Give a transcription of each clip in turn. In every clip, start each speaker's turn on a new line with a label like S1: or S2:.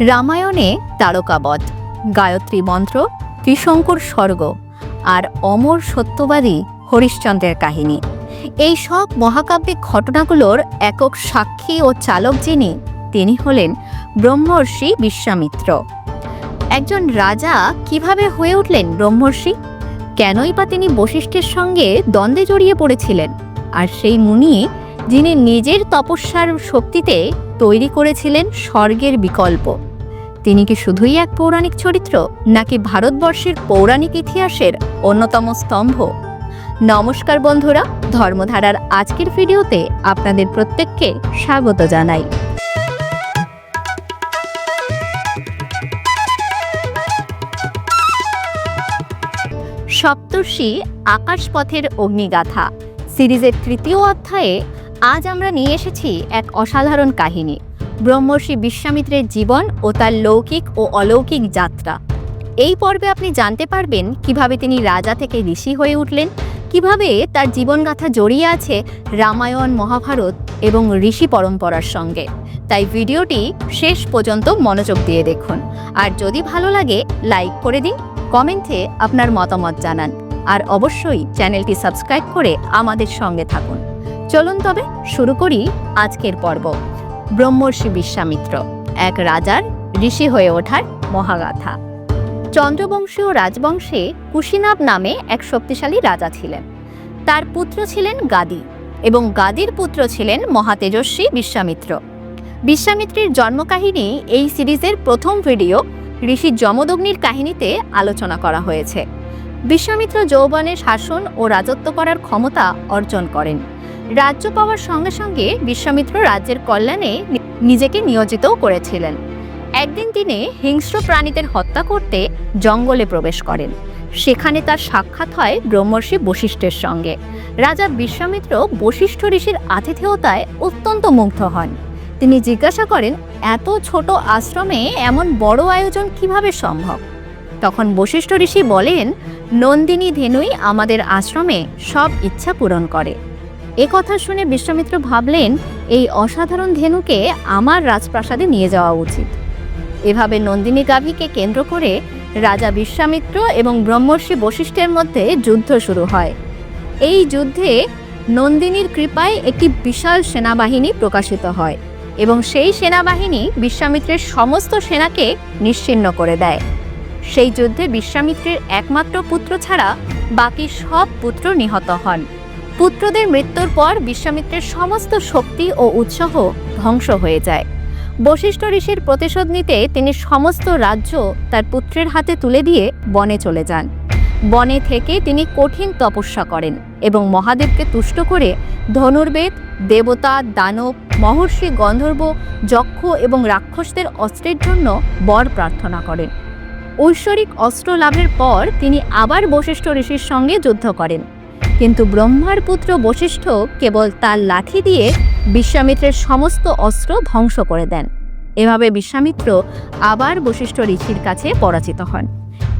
S1: রামায়ণে তারকাবধ, গায়ত্রী মন্ত্র, ত্রিশঙ্কুর স্বর্গ আর অমর সত্যবাদী হরিশ্চন্দ্রের কাহিনী। এই সব মহাকাব্যিক ঘটনাগুলোর একক সাক্ষী ও চালক যিনি, তিনি হলেন ব্রহ্মর্ষি বিশ্বামিত্র। একজন রাজা কীভাবে হয়ে উঠলেন ব্রহ্মর্ষি? কেনই বা তিনি বশিষ্ঠের সঙ্গে দ্বন্দ্বে জড়িয়ে পড়েছিলেন? আর সেই মুনি যিনি নিজের তপস্যার শক্তিতে তৈরি করেছিলেন স্বর্গের বিকল্প। তিনি কি শুধুই এক পৌরাণিক চরিত্র, নাকি ভারতবর্ষের পৌরাণিক ইতিহাসের অন্যতম স্তম্ভ? নমস্কার বন্ধুরা, ধর্মধারার আজকের ভিডিওতে আপনাদের প্রত্যেককে স্বাগত জানাই। সপ্তর্ষি আকাশপথের অগ্নিগাথা। সিরিজের তৃতীয় অধ্যায়ে আজ আমরা নিয়ে এসেছি এক অসাধারণ কাহিনী, ব্রহ্মর্ষি বিশ্বামিত্রের জীবন ও তার লৌকিক ও অলৌকিক যাত্রা। এই পর্বে আপনি জানতে পারবেন কীভাবে তিনি রাজা থেকে ঋষি হয়ে উঠলেন, কীভাবে তার জীবনগাথা জড়িয়ে আছে রামায়ণ, মহাভারত এবং ঋষি পরম্পরার সঙ্গে। তাই ভিডিওটি শেষ পর্যন্ত মনোযোগ দিয়ে দেখুন। আর যদি ভালো লাগে, লাইক করে দিন, কমেন্টে আপনার মতামত জানান। আর অবশ্যই চ্যানেলটি সাবস্ক্রাইব করে আমাদের সঙ্গে থাকুন। চলুন তবে শুরু করি আজকের পর্ব। ব্রহ্মর্ষি বিশ্বামিত্র, এক রাজার ঋষি হয়ে ওঠার মহাগাথা। চন্দ্রবংশীয় রাজবংশে কুশিনাব নামে এক শক্তিশালী রাজা ছিলেন। তার পুত্র ছিলেন গাদি এবং গাদির পুত্র ছিলেন মহাতেজস্বী বিশ্বামিত্র। বিশ্বামিত্রের জন্মকাহিনী এই সিরিজের প্রথম ভিডিও ঋষি যমদগ্নির কাহিনীতে আলোচনা করা হয়েছে। বিশ্বামিত্র যৌবনে শাসন ও রাজত্ব করার ক্ষমতা অর্জন করেন। রাজ্য পাওয়ার সঙ্গে সঙ্গে বিশ্বামিত্র রাজ্যের কল্যাণে নিজেকে নিয়োজিতও করেছিলেন। একদিন তিনি হিংস্র প্রাণীদের হত্যা করতে জঙ্গলে প্রবেশ করেন। সেখানে তার সাক্ষাৎ হয় ব্রহ্মর্ষি বশিষ্ঠের সঙ্গে। রাজা বিশ্বামিত্র বশিষ্ঠ ঋষির আতিথেয়তায় অত্যন্ত মুগ্ধ হন। তিনি জিজ্ঞাসা করেন, এত ছোট আশ্রমে এমন বড় আয়োজন কীভাবে সম্ভব? তখন বশিষ্ঠ ঋষি বলেন, নন্দিনী ধেনুই আমাদের আশ্রমে সব ইচ্ছা পূরণ করে। এ কথা শুনে বিশ্বামিত্র ভাবলেন, এই অসাধারণ ধেনুকে আমার রাজপ্রাসাদে নিয়ে যাওয়া উচিত। এভাবে নন্দিনী গাভীকে কেন্দ্র করে রাজা বিশ্বামিত্র এবং ব্রহ্মর্ষি বশিষ্ঠের মধ্যে যুদ্ধ শুরু হয়। এই যুদ্ধে নন্দিনীর কৃপায় একটি বিশাল সেনাবাহিনী প্রকাশিত হয় এবং সেই সেনাবাহিনী বিশ্বামিত্রের সমস্ত সেনাকে নিশ্চিন্ন করে দেয়। সেই যুদ্ধে বিশ্বামিত্রের একমাত্র পুত্র ছাড়া বাকি সব পুত্র নিহত হন। পুত্রদের মৃত্যুর পর বিশ্বামিত্রের সমস্ত শক্তি ও উৎসাহ ধ্বংস হয়ে যায়। বশিষ্ঠ ঋষির প্রতিশোধ নিতে তিনি সমস্ত রাজ্য তার পুত্রের হাতে তুলে দিয়ে বনে চলে যান। বনে থেকে তিনি কঠিন তপস্যা করেন এবং মহাদেবকে তুষ্ট করে ধনুর্বেদ, দেবতা, দানব, মহর্ষি, গন্ধর্ব, যক্ষ এবং রাক্ষসদের অস্ত্রের জন্য বর প্রার্থনা করেন। ঐশ্বরিক অস্ত্র লাভের পর তিনি আবার বশিষ্ঠ ঋষির সঙ্গে যুদ্ধ করেন। কিন্তু ব্রহ্মার পুত্র বশিষ্ঠ কেবল তার লাঠি দিয়ে বিশ্বামিত্রের সমস্ত অস্ত্র ধ্বংস করে দেন। এভাবে বিশ্বামিত্র আবার বশিষ্ঠ ঋষির কাছে পরাজিত হন।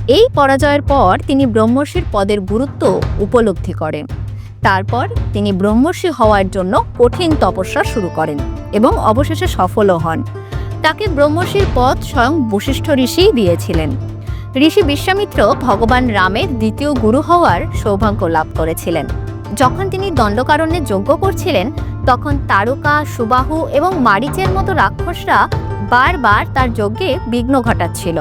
S1: এই পরাজয়ের পর তিনি ব্রহ্মর্ষির পদের গুরুত্ব উপলব্ধি করেন। তারপর তিনি ব্রহ্মর্ষি হওয়ার জন্য কঠিন তপস্যা শুরু করেন এবং অবশেষে সফলও হন। তাকে ব্রহ্মর্ষির পদ স্বয়ং বশিষ্ঠ ঋষিই দিয়েছিলেন। ঋষি বিশ্বামিত্র ভগবান রামের দ্বিতীয় গুরু হওয়ার সৌভাগ্য লাভ করেছিলেন। যখন তিনি দণ্ডকারণ্যে যজ্ঞ করছিলেন, তখন তারকা, সুবাহু এবং মারিচের মতো রাক্ষসরা বারবার তার যজ্ঞে বিঘ্ন ঘটাচ্ছিল।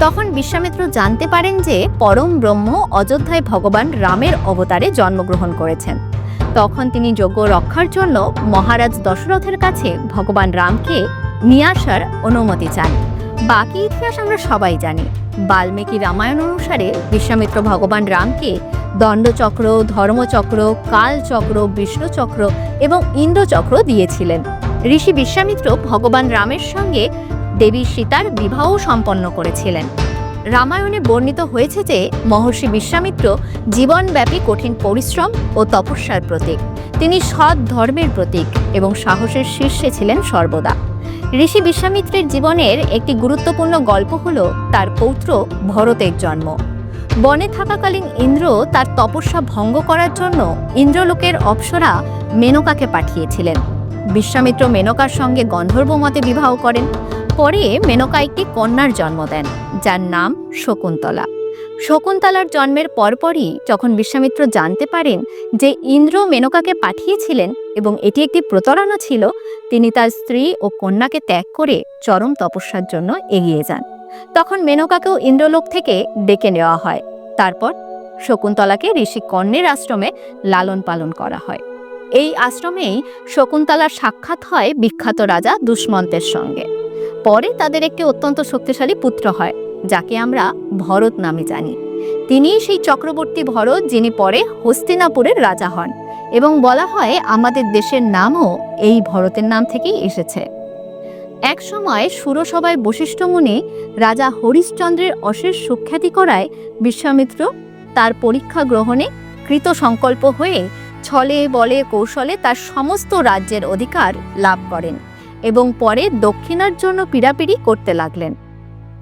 S1: তখন বিশ্বামিত্র জানতে পারেন যে পরম ব্রহ্ম অযোধ্যায় ভগবান রামের অবতারে জন্মগ্রহণ করেছেন। তখন তিনি যজ্ঞ রক্ষার জন্য মহারাজ দশরথের কাছে ভগবান রামকে নিয়ে আসার অনুমতি চান। বাকি ইতিহাস আমরা সবাই জানি। বাল্মীকি রামায়ণ অনুসারে বিশ্বামিত্র ভগবান রামকে দণ্ডচক্র, ধর্মচক্র, কালচক্র, বিষ্ণুচক্র এবং ইন্দ্রচক্র দিয়েছিলেন। ঋষি বিশ্বামিত্র ভগবান রামের সঙ্গে দেবী সীতার বিবাহ সম্পন্ন করেছিলেন। রামায়ণে বর্ণিত হয়েছে যে, মহর্ষি বিশ্বামিত্র জীবনব্যাপী কঠিন পরিশ্রম ও তপস্যার প্রতীক। তিনি সৎ ধর্মের প্রতীক এবং সাহসের শীর্ষে ছিলেন সর্বদা। ঋষি বিশ্বামিত্রের জীবনের একটি গুরুত্বপূর্ণ গল্প হল তার পৌত্র ভরতের জন্ম। বনে থাকাকালীন ইন্দ্র তার তপস্যা ভঙ্গ করার জন্য ইন্দ্রলোকের অপ্সরা মেনকাকে পাঠিয়েছিলেন। বিশ্বামিত্র মেনকার সঙ্গে গন্ধর্ব মতে বিবাহ করেন। পরে মেনকা একটি কন্যার জন্ম দেন, যার নাম শকুন্তলা। শকুন্তলার জন্মের পরপরই যখন বিশ্বামিত্র জানতে পারেন যে ইন্দ্র মেনকাকে পাঠিয়েছিলেন এবং এটি একটি প্রতারণা ছিল, তিনি তার স্ত্রী ও কন্যাকে ত্যাগ করে চরম তপস্যার জন্য এগিয়ে যান। তখন মেনকাকেও ইন্দ্রলোক থেকে ডেকে নেওয়া হয়। তারপর শকুন্তলাকে ঋষি কর্ণের আশ্রমে লালন পালন করা হয়। এই আশ্রমেই শকুন্তলার সাক্ষাৎ হয় বিখ্যাত রাজা দুষ্মন্তের সঙ্গে। পরে তাদের একটি অত্যন্ত শক্তিশালী পুত্র হয়। যাকে আমরা ভরত নামে জানি। তিনি সেই চক্রবর্তী ভরত যিনি পরে হস্তিনাপুরের রাজা হন এবং বলা হয় আমাদের দেশের নামও এই ভরতের নাম থেকেই এসেছে। এক সময় সুরসভায় বশিষ্ঠ মুনি রাজা হরিশ্চন্দ্রের অশেষ সুখ্যাতি করায় বিশ্বামিত্র তার পরীক্ষা গ্রহণে কৃত সংকল্প হয়ে ছলে, বলে, কৌশলে তার সমস্ত রাজ্যের অধিকার লাভ করেন এবং পরে দক্ষিণার জন্য পীড়াপিড়ি করতে লাগলেন।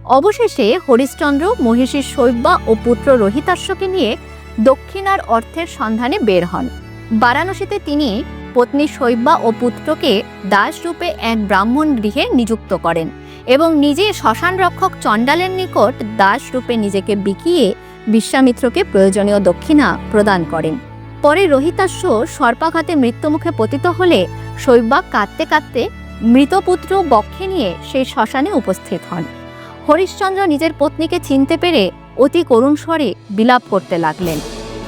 S1: অবশেষে হরিশ্চন্দ্র, মহিষী শৈব্যা ও পুত্র রোহিতাশ্বকে নিয়ে দক্ষিণার অর্থের সন্ধানে বের হন। বারাণসীতে তিনি পত্নী শৈব্যা ও পুত্রকে দাসরূপে এক ব্রাহ্মণ গৃহে নিযুক্ত করেন এবং নিজে শ্মশান রক্ষক চণ্ডালের নিকট দাস রূপে নিজেকে বিকিয়ে বিশ্বামিত্রকে প্রয়োজনীয় দক্ষিণা প্রদান করেন। পরে রোহিতাশ্ব সর্পাঘাতে মৃত্যুমুখে পতিত হলে শৈব্যা কাঁদতে কাঁদতে মৃতপুত্র বক্ষে নিয়ে সেই শ্মশানে উপস্থিত হন। হরিশ্চন্দ্র নিজের পত্নীকে চিনতে পেরে অতি করুণ স্বরে বিলাপ করতে লাগলেন।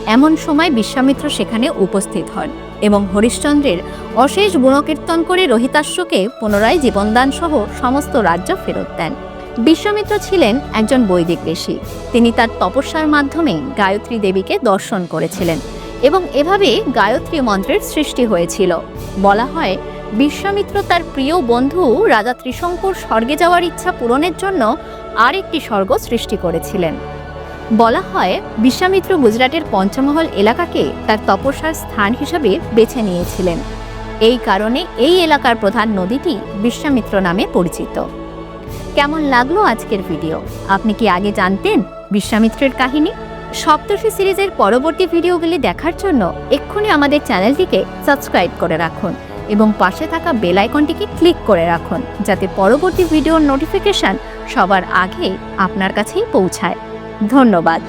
S1: এমন সময় বিশ্বামিত্র সেখানে উপস্থিত হন এবং হরিশ্চন্দ্রের অশেষ গুণকীর্তন করে রোহিতাশ্বকে পুনরায় জীবনদান সহ সমস্ত রাজ্য ফেরত দেন। বিশ্বামিত্র ছিলেন একজন বৈদিক ঋষি। তিনি তার তপস্যার মাধ্যমে গায়ত্রী দেবীকে দর্শন করেছিলেন এবং এভাবে গায়ত্রী মন্ত্রের সৃষ্টি হয়েছিল। বলা হয় বিশ্বামিত্র তার প্রিয় বন্ধু রাজা ত্রিশঙ্কুর স্বর্গে যাওয়ার ইচ্ছা পূরণের জন্য আরেকটি স্বর্গ সৃষ্টি করেছিলেন। বলা হয়, বিশ্বামিত্র গুজরাটের পঞ্চমহল এলাকাকে তার তপস্যার স্থান হিসাবে বেছে নিয়েছিলেন। এই কারণে এই এলাকার প্রধান নদীটি বিশ্বামিত্র নামে পরিচিত। কেমন লাগল আজকের ভিডিও? আপনি কি আগে জানতেন বিশ্বামিত্রের কাহিনী? সপ্তর্ষি সিরিজের পরবর্তী ভিডিওগুলি দেখার জন্য এক্ষুনি আমাদের চ্যানেলটিকে সাবস্ক্রাইব করে রাখুন। এবং পাশে থাকা বেল আইকনটিকে ক্লিক করে রাখুন যাতে পরবর্তী ভিডিওর নোটিফিকেশান সবার আগে আপনার কাছেই পৌঁছায়। ধন্যবাদ।